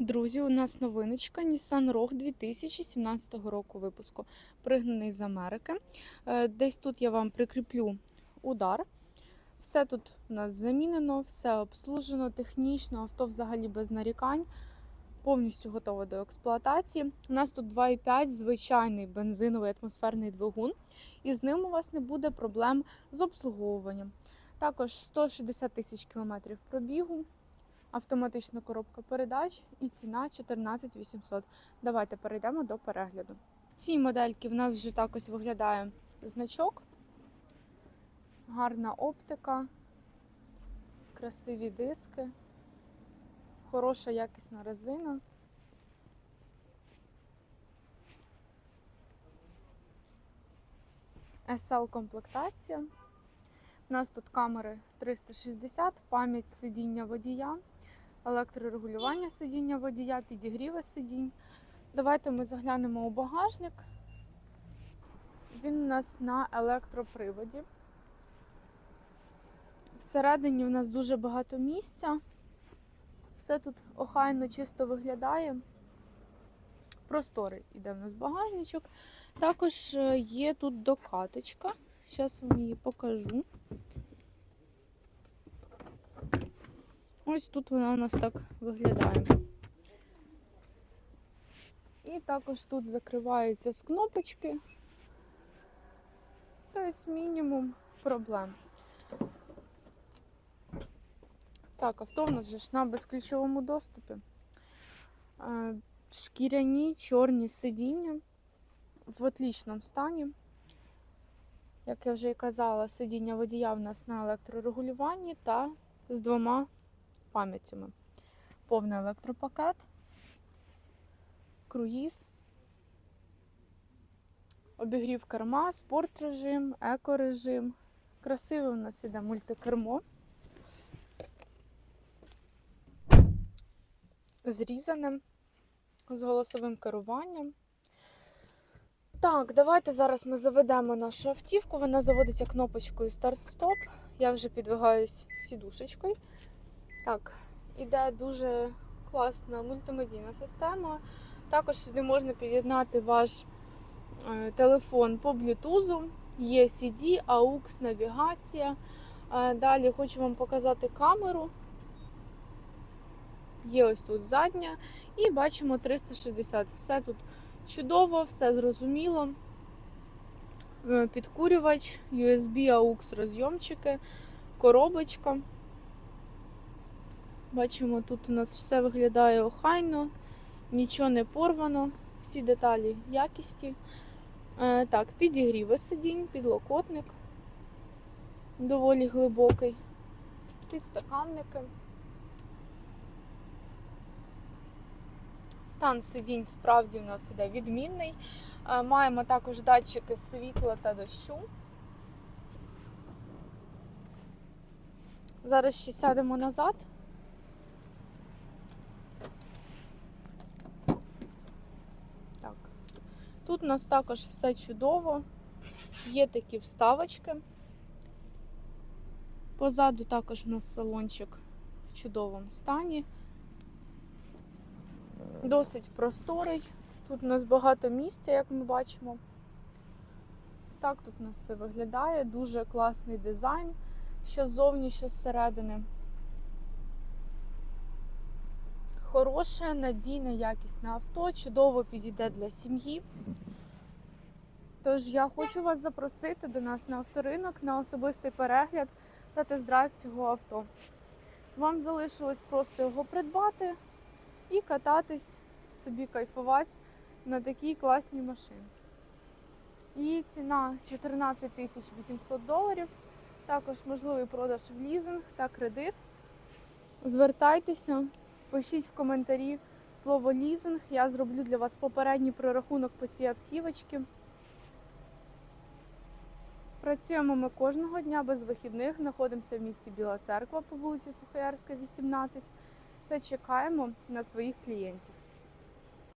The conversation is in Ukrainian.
Друзі, у нас новиночка Nissan Rogue 2017 року випуску, пригнаний з Америки. Е, Десь тут я вам прикріплю удар. Все тут у нас замінено, все обслужено, технічно, авто взагалі без нарікань, повністю готове до експлуатації. У нас тут 2,5 звичайний бензиновий атмосферний двигун, і з ним у вас не буде проблем з обслуговуванням. Також 160 тисяч кілометрів пробігу, автоматична коробка передач і ціна 14 800. Давайте перейдемо до перегляду. В цій модельці в нас вже так ось виглядає значок, гарна оптика, красиві диски, хороша якісна резина. SL комплектація. У нас тут камери 360, пам'ять сидіння водія, електрорегулювання сидіння водія, підігріви сидінь. Давайте ми заглянемо у багажник. Він у нас на електроприводі. Всередині у нас дуже багато місця. Все тут охайно чисто виглядає. Просторий іде в нас багажничок. Також е, є тут докаточка. Зараз вам її покажу. Ось тут вона у нас так виглядає. І також тут закривається з кнопочки. Тобто мінімум проблем. Так, авто в нас же ж на безключовому доступі. Е, Шкіряні чорні сидіння в отлічному стані. Як я вже і казала, сидіння водія в нас на електрорегулюванні та з двома пам'ятями. Повний електропакет, круїз, обігрів керма, спорт режим, екорежим. Красиве у нас іде мультикермо. Зрізаним, з голосовим керуванням. Так, давайте зараз ми заведемо нашу автівку. Вона заводиться кнопочкою старт-стоп. Я вже підвигаюсь сідушечкою. Так, іде дуже класна мультимедійна система. Також сюди можна під'єднати ваш е, телефон по блютузу. Є CD, AUX, навігація. Е, далі хочу вам показати камеру. Є ось тут задня. І бачимо 360. Все тут чудово, все зрозуміло. Е, Підкурювач, USB, AUX розйомчики, коробочка. Бачимо, тут у нас все виглядає охайно, нічого не порвано, всі деталі якісті. Е, так, підігріви сидінь, підлокотник доволі глибокий, підстаканники. Стан сидінь справді в нас іде відмінний. Е, Маємо також датчики світла та дощу. Зараз ще сядемо назад. Так. Тут у нас також все чудово. Є такі вставочки. Позаду також у нас салончик в чудовому стані. Досить просторий. Тут у нас багато місця, як ми бачимо. Так тут у нас все виглядає. Дуже класний дизайн, що ззовні, що зсередини. Хороше, надійне, якісне авто, чудово підійде для сім'ї. Тож я хочу вас запросити до нас на авторинок на особистий перегляд та тест-драйв цього авто. Вам залишилось просто його придбати і кататись, собі кайфувати на такій класній машині. Її ціна 14 800 доларів. Також можливий продаж в лізинг та кредит. Звертайтеся, пишіть в коментарі слово лізинг. Я зроблю для вас попередній прорахунок по цій автівочці. Працюємо ми кожного дня без вихідних. Знаходимося в місті Біла Церква по вулиці Сухоярська, 18 та чекаємо на своїх клієнтів.